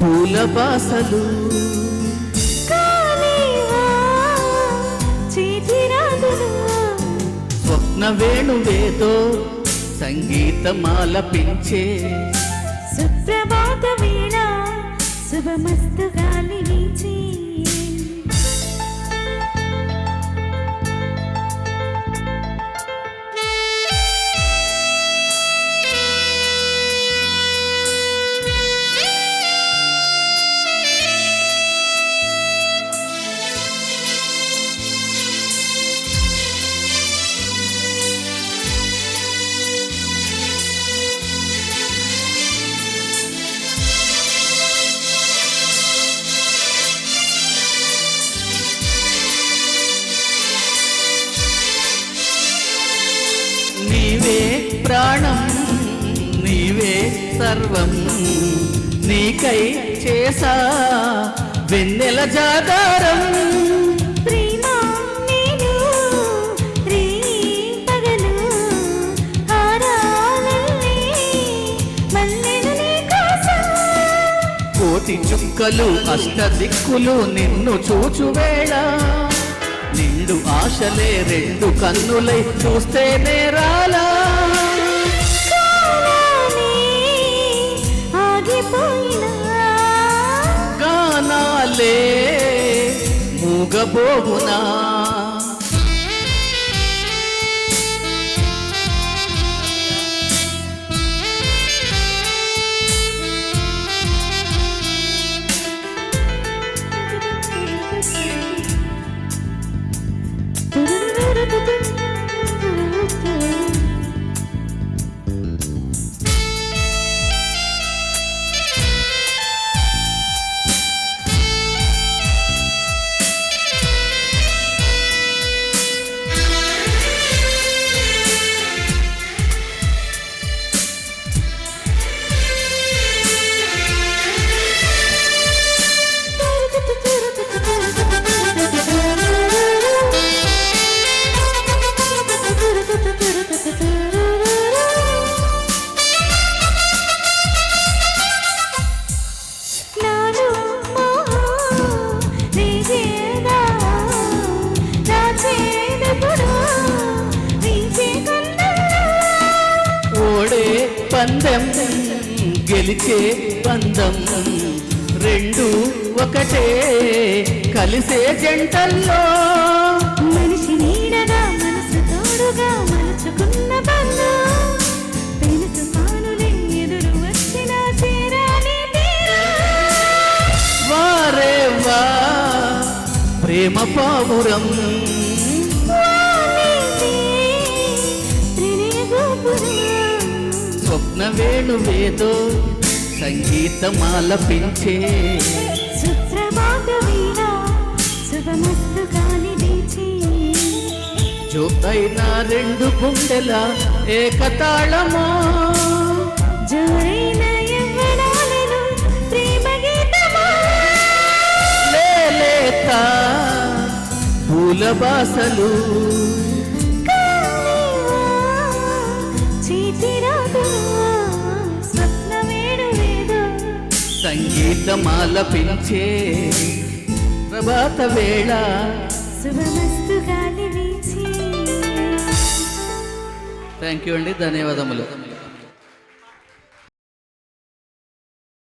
పూల బాసలు. స్వప్న వేణువేదో సంగీతమాలపించే సుప్రభాత వీణ శుభమస్తు గాలి వీచే సర్వం నీకై చేసా. వెన్నెల జాగారం. కోటి చుక్కలు అష్ట దిక్కులు నిన్ను చూచువేళ నిండు ఆశలే రెండు కన్నులై చూస్తే నేరాలా. మూగబోగునా పందెం గెలిచే పందం. రెండు ఒకటే కలిసే జంటల్లో. మనిషి నీడగా మనసు తోడుగా మలుచుకున్న బంధం. ప్రేమ పావురం. వేణువేదో సంగీతమాలపించే వీచి. జోతైన రెండు గుండెల ఏకతాళమో? పూల బాసలు సంగీతమాలపించే ప్రభాత వేళ. శుభమస్తు థ్యాంక్ యూ అండి ధన్యవాదములు.